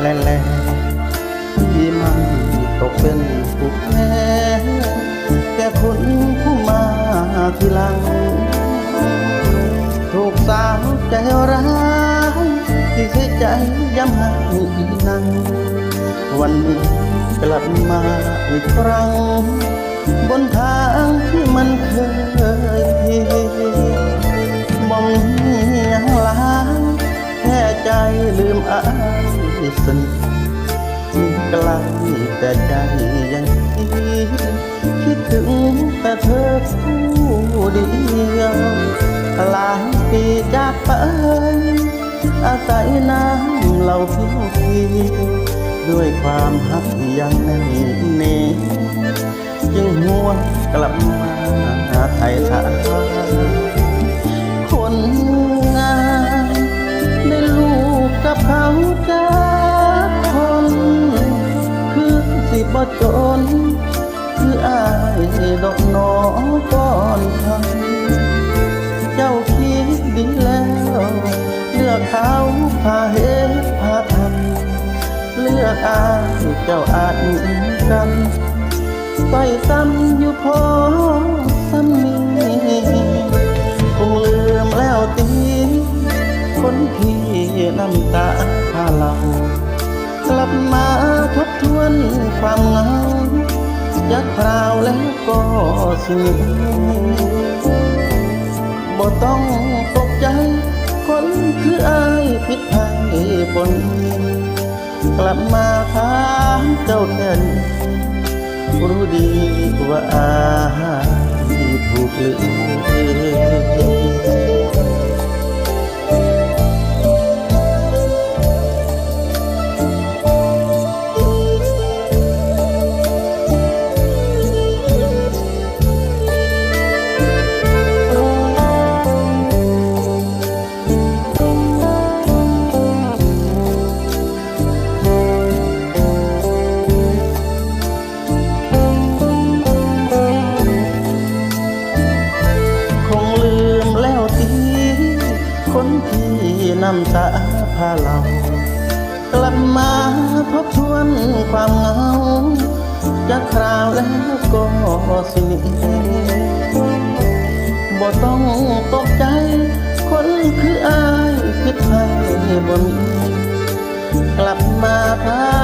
แหล่ๆที่มันตกเป็นผู้แพ้แก่คนผู้มาทีหลัง ถูกสาวใจร้ายที่เสียใจย้ำให้อีนัง วันนี้กลับมาอีกครั้ง บนทางที่มันเคย อายสนิทที่ไกลแต่ใจยังคิดคิดถึงแต่เธอผู้เดียวหลายปีจากไปอาศัยน้ำเราเที่ยวพีด้วยความหักยังแน่นเนจึงหัวนกลับมาหาไทยทา จนคืออายดอกหนอก่อนทำเจ้าคิดดีแล้วเลือกเขาพาเหตุพาทำเลือกอายเจ้าอาจเหมือนกันไปซ้ำอยู่พอซ้ำนี้คงลืมแล้วตีคนที่น้ำตาพาเรากลับมาทบทวนความ ยักคราวแล้วก็สิ้นบ่ต้องตกใจ คนคืออายผิดภัยบน กลับมาถามเจ้าแทนรู้ดีว่าอายถูกลืม น้ำตาพาเรา กลับมาทบทวนความเหงาจะคราวแล้วก็สิหนีบ่ต้องตกใจ คนคืออายคิดให้บ่มีกลับมาพา